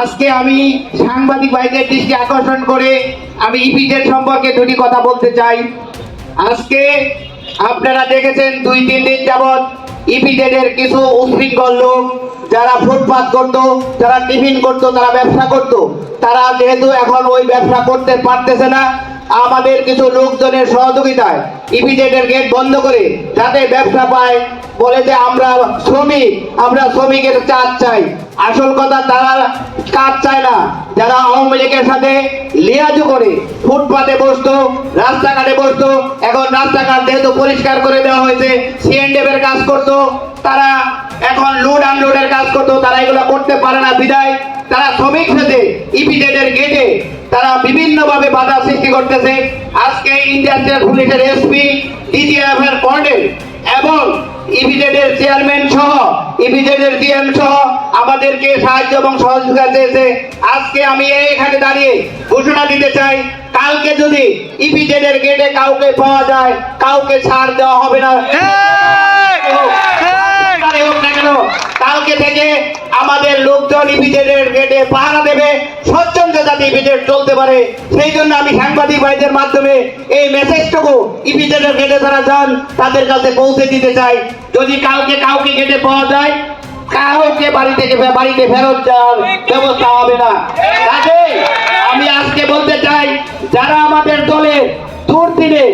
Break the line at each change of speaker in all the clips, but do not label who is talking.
আজকে আমি সাংবাদিক ভাইদের দৃষ্টি আকর্ষণ করে আমি ইপিজেড সম্পর্কে দুটি কথা বলতে চাই। আজকে আপনারা দেখেছেন দুই, তিন দিন যাবৎ ইপিজেডের কিছু উশৃঙ্খল লোক যারা ফুটপাত করত, যারা টিফিন করত, তারা ব্যবসা করত। তারা যেহেতু এখন ওই ব্যবসা করতে পারতেছে না আমাদের কিছু লোকজনের সহযোগিতায় ইপিজেডের গেট বন্ধ করে যাতে ব্যবসা পায় বলে যে আমরা শ্রমিক, আমরা শ্রমিকের চাঁদ চাই। আসল কথা তারা কাজ চায় না। যারা আওয়ামী লীগের সাথে লিয়াজু করে, ফুটপাতে বসতো, রাস্তাঘাটে বসতো, এখন রাস্তাঘাট যেহেতু পরিষ্কার করে দেওয়া হয়েছে সিএনডেফ এর কাজ করতো, তারা এখন লোড আনলোডের কাজ করতো, তারা এগুলো করতে পারে না বিদায়। তারা শ্রমিক সাথে ইপিজেড এর গেটে তারা বিভিন্নভাবে বাধা সৃষ্টি করতেছে। আজকে ইন্ডিয়ান পুলিশের এসপি ডিজিএফ এর কর্নেল এবং ইপিজেড এর চেয়ারম্যান সহ ইপিজেড এর ডিএম সহ আমাদেরকে সাহায্য এবং সহযোগিতা চেয়েছে। আজকে আমি এখানে দাঁড়িয়ে ঘোষণা দিতে চাই, কালকে যদি ইপিজেড এর গেটে কাউকে পাওয়া যায়, কাউকে ছাড় দেওয়া হবে না। কেন, কালকে থেকে আমাদের লোকজন ইপিজেডের গেটে পাহারা দেবে। স্বচ্ছন্দ যাতে ইপিজেড চলতে পারে। সেই জন্য আমি সাংবাদিক ভাইদের মাধ্যমে এই মেসেজটুকু ইপিজেডের গেটে যারা যান তাদের কাছে পৌঁছে দিতে চাই। যদি কালকে কাউকে গেটে পাওয়া যায় কাউকে বাড়ি থেকে বাড়িতে ফেরত যাওয়ার ব্যবস্থা হবে না। কাজেই আমি আজকে বলতে চাই যারা আমাদের দলে দূর দুর্দিনে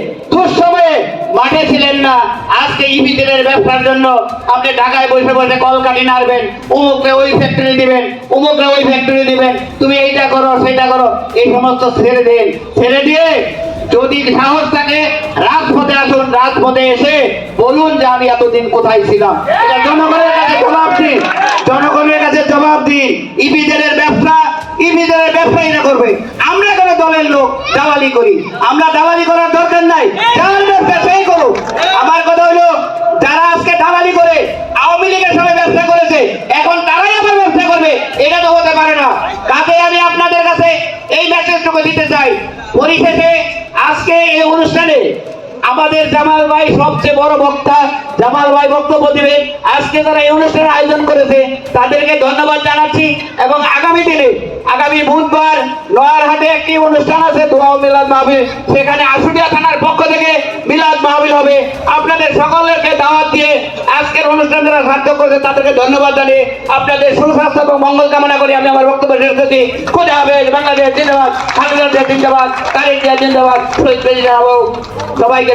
দুঃসময়ে মাঠে ছিলেন না। আজকে ইভিজেনের ব্যবসার জন্য আপনি ঢাকায় বসে বসে কলকাটি নাড়বেন। অমুকরে ওই ফ্যাক্টরি দিবেন অমুকরে ওই ফ্যাক্টরি দিবেন। তুমি এইটা করো সেটা করো। এই সমস্ত ছেড়ে দেন। ছেড়ে দিয়ে যদি সাহস থাকে, রাজপথে আসুন। রাজপথে এসে বলুন যে আমি এতদিন কোথায় ছিলাম। জনগণের কাছে জবাব দিন। জনগণের কাছে জবাব দিন। ইভিজেনের ব্যবসা ইভিজেনের ব্যবসায়ীরা করবে। আমরা লোক দালালি করি। আমরা দালালি করার দরকার নাই। করুক। আমার কথা হলো যারা আজকে দালালি করে আওয়ামী লীগের সময় ব্যবসা করেছে এখন তারাই আবার ব্যবসা করবে এটা তো হতে পারে না। কাজে আমি আপনাদের কাছে এই মেসেজটুকু দিতে চাই। পরিশেষে আজকে এই অনুষ্ঠানে আমাদের জামাল ভাই সবচেয়ে বড় বক্তা। জামাল ভাই বক্তব্য দিবে। আজকে যারা এই অনুষ্ঠানের আয়োজন করেছে, তাদেরকে ধন্যবাদ জানাচ্ছি এবং আগামী দিনে, আগামী বুধবার নয়ারহাটে একটি অনুষ্ঠান আছে, দোয়া মিলাদ মাহফিল। সেখানে আশুলিয়া থানার পক্ষ থেকে মিলাদ মাহফিল হবে। আপনাদের সকলকে দাওয়াত দিয়ে আজকের অনুষ্ঠান যারা সার্থক করেছে, তাদেরকে ধন্যবাদ জানিয়ে আপনাদের সুস্বাস্থ্য এবং মঙ্গল কামনা করি। আমি আমার বক্তব্য শেষ করছি। খুদা হবে বাংলাদেশ জিন্দাবাদ খালেদা জিন্দাবাদ, তারিক জিন্দাবাদ সবাইকে